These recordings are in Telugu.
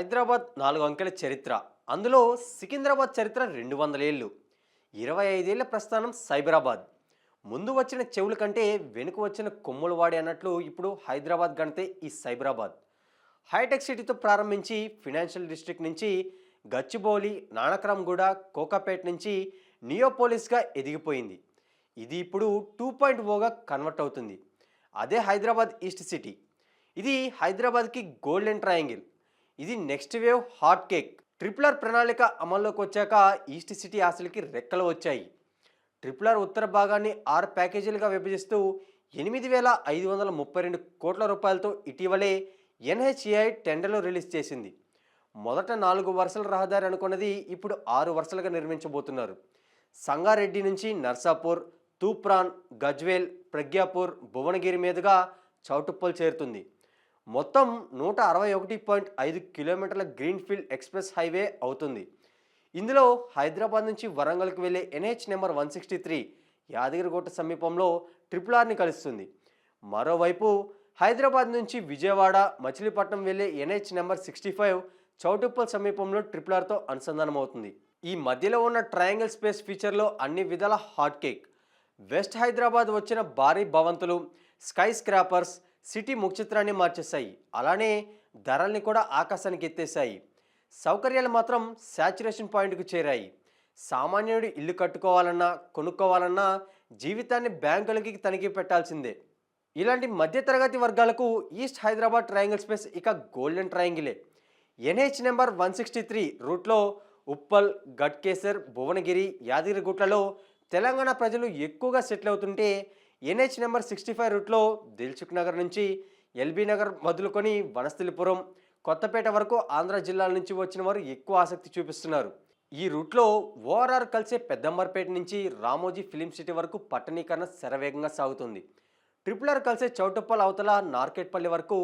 హైదరాబాద్ నాలుగు అంకెల చరిత్ర. అందులో సికింద్రాబాద్ చరిత్ర రెండు వందల ఏళ్ళు. ఇరవై ఐదేళ్ళ ప్రస్థానం సైబరాబాద్. ముందు వచ్చిన చెవుల కంటే వెనుక వచ్చిన కొమ్ముల వాడి అన్నట్లు ఇప్పుడు హైదరాబాద్ గణితే ఈ సైబరాబాద్. హైటెక్ సిటీతో ప్రారంభించి ఫినాన్షియల్ డిస్ట్రిక్ట్ నుంచి గచ్చిబౌలి నానక్రామ్గూడ కోకాపేట నుంచి నియోపోలిస్గా ఎదిగిపోయింది. ఇది ఇప్పుడు టూ పాయింట్ ఓగా కన్వర్ట్ అవుతుంది. అదే హైదరాబాద్ ఈస్ట్ సిటీ. ఇది హైదరాబాద్కి గోల్డెన్ ట్రయాంగిల్. ఇది next wave hot cake. Triple R ప్రణాళిక అమల్లోకి వచ్చాక ఈస్ట్ సిటీ ఆశలకి రెక్కలు వచ్చాయి. ట్రిపులర్ ఉత్తర భాగాన్ని ఆరు ప్యాకేజీలుగా విభజిస్తూ ఎనిమిది వేల ఐదు వందల ముప్పై రెండు కోట్ల రూపాయలతో ఇటీవలే ఎన్హెచ్ఏఐ టెండర్లు రిలీజ్ చేసింది. మొదట నాలుగు వరుసల రహదారి అనుకున్నది ఇప్పుడు ఆరు వరుసలుగా నిర్మించబోతున్నారు. సంగారెడ్డి నుంచి నర్సాపూర్ తూప్రాన్ గజ్వేల్ ప్రగ్యాపూర్ భువనగిరి మీదుగా చౌటుప్పల్ చేరుతుంది. మొత్తం నూట అరవై ఒకటి పాయింట్ ఐదు కిలోమీటర్ల గ్రీన్ఫీల్డ్ ఎక్స్ప్రెస్ హైవే అవుతుంది. ఇందులో హైదరాబాద్ నుంచి వరంగల్కి వెళ్ళే NH number one sixty three Yadagirigutta సమీపంలో ట్రిపుల్ ఆర్ని కలుస్తుంది. మరోవైపు హైదరాబాద్ నుంచి విజయవాడ మచిలీపట్నం వెళ్ళే NH number sixty five Choutuppal సమీపంలో ట్రిపుల్ ఆర్తో అనుసంధానం అవుతుంది ఈ మధ్యలో ఉన్న ట్రయాంగిల్ స్పేస్ ఫీచర్లో అన్ని విధాల హాట్ కేక్. వెస్ట్ హైదరాబాద్ వచ్చిన భారీ భవంతులు స్కై స్క్రాపర్స్ సిటీ ముఖచిత్రాన్ని మార్చేశాయి. అలానే ధరల్ని కూడా ఆకాశానికి ఎత్తేసాయి సౌకర్యాలు మాత్రం శాచురేషన్ పాయింట్కు చేరాయి. సామాన్యుడు ఇల్లు కట్టుకోవాలన్నా కొనుక్కోవాలన్నా జీవితాన్ని బ్యాంకులకి తనిఖీ పెట్టాల్సిందే. ఇలాంటి మధ్యతరగతి వర్గాలకు ఈస్ట్ హైదరాబాద్ ట్రయాంగిల్ స్పేస్ ఇక golden ట్రయాంగిలే. NH number one sixty three రూట్లో ఉప్పల్ గట్కేసర్ భువనగిరి యాదగిరిగుట్లలో తెలంగాణ ప్రజలు ఎక్కువగా సెటిల్ అవుతుంటే ఎన్హెచ్ నెంబర్ సిక్స్టీ ఫైవ్ రూట్లో దిల్చుక్ నగర్ నుంచి ఎల్బీ నగర్ మొదలుకొని వనస్థలిపురం కొత్తపేట వరకు ఆంధ్ర జిల్లాల నుంచి వచ్చిన వారు ఎక్కువ ఆసక్తి చూపిస్తున్నారు. ఈ రూట్లో ఓఆర్ఆర్ కలిసే పెద్దంబర్పేట నుంచి రామోజీ ఫిలిం సిటీ వరకు పట్టణీకరణ శరవేగంగా సాగుతుంది. ట్రిపుల్ ఆర్ కలిసే చౌటుప్పల్ అవతల నార్కెట్పల్లి వరకు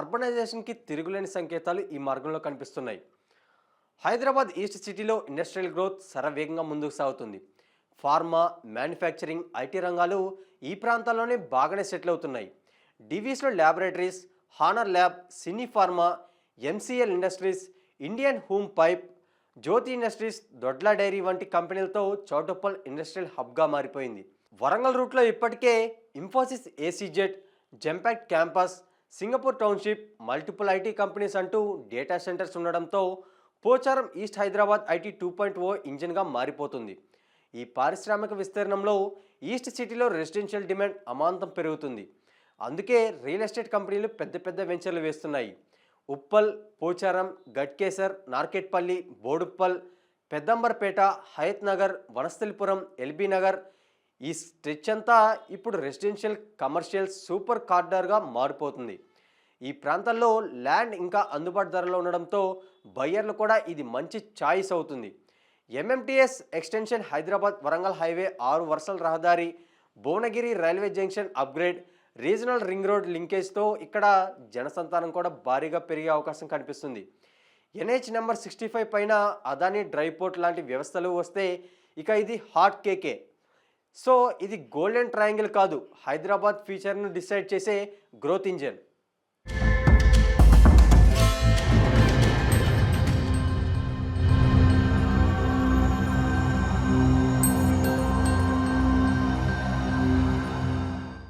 అర్బనైజేషన్కి తిరుగులేని సంకేతాలు ఈ మార్గంలో కనిపిస్తున్నాయి. హైదరాబాద్ ఈస్ట్ సిటీలో ఇండస్ట్రియల్ గ్రోత్ శరవేగంగా ముందుకు సాగుతుంది. ఫార్మా మ్యానుఫ్యాక్చరింగ్ ఐటీ రంగాలు ఈ ప్రాంతాల్లోనే బాగానే సెటిల్ అవుతున్నాయి. డివీస్లో laboratories honour lab cine pharma MCL industries Indian home pipe Jyothi industries Dodla dairy వంటి కంపెనీలతో చౌటుప్పల్ ఇండస్ట్రియల్ హబ్గా మారిపోయింది. వరంగల్ రూట్లో ఇప్పటికే Infosys ఏసీజెట్ Genpact campus Singapore township multiple IT companies అంటూ డేటా సెంటర్స్ ఉండడంతో Pocharam east Hyderabad IT two point o ఇంజిన్గా మారిపోతుంది. ఈ పారిశ్రామిక విస్తీర్ణంలో ఈస్ట్ సిటీలో రెసిడెన్షియల్ డిమాండ్ అమాంతం పెరుగుతుంది. అందుకే రియల్ ఎస్టేట్ కంపెనీలు పెద్ద పెద్ద వెంచర్లు వేస్తున్నాయి. ఉప్పల్ పోచారం గట్కేసర్ నార్కెట్పల్లి బోడుప్పల్ పెద్దంబర్పేట హయత్ నగర్ వనస్థలిపురం ఎల్బీ నగర్ ఈ స్ట్రెచ్ అంతా ఇప్పుడు రెసిడెన్షియల్ కమర్షియల్ సూపర్ కార్డర్గా మారిపోతుంది. ఈ ప్రాంతాల్లో ల్యాండ్ ఇంకా అందుబాటు ధరలో ఉండడంతో బయ్యర్లు కూడా ఇది మంచి ఛాయిస్ అవుతుంది. MMTS extension Hyderabad Warangal highway ఆరు వరుసల రహదారి Bhuvanagiri railway junction upgrade regional ring road లింకేజ్తో ఇక్కడ జనసంతానం కూడా భారీగా పెరిగే అవకాశం కనిపిస్తుంది. ఎన్హెచ్ నెంబర్ సిక్స్టీ ఫైవ్ పైన అదానీ డ్రై పోర్ట్ లాంటి వ్యవస్థలు వస్తే ఇక ఇది హాట్ కేకే. సో ఇది గోల్డెన్ ట్రయాంగిల్ కాదు. హైదరాబాద్ ఫ్యూచర్ను డిసైడ్ చేసే గ్రోత్ ఇంజన్.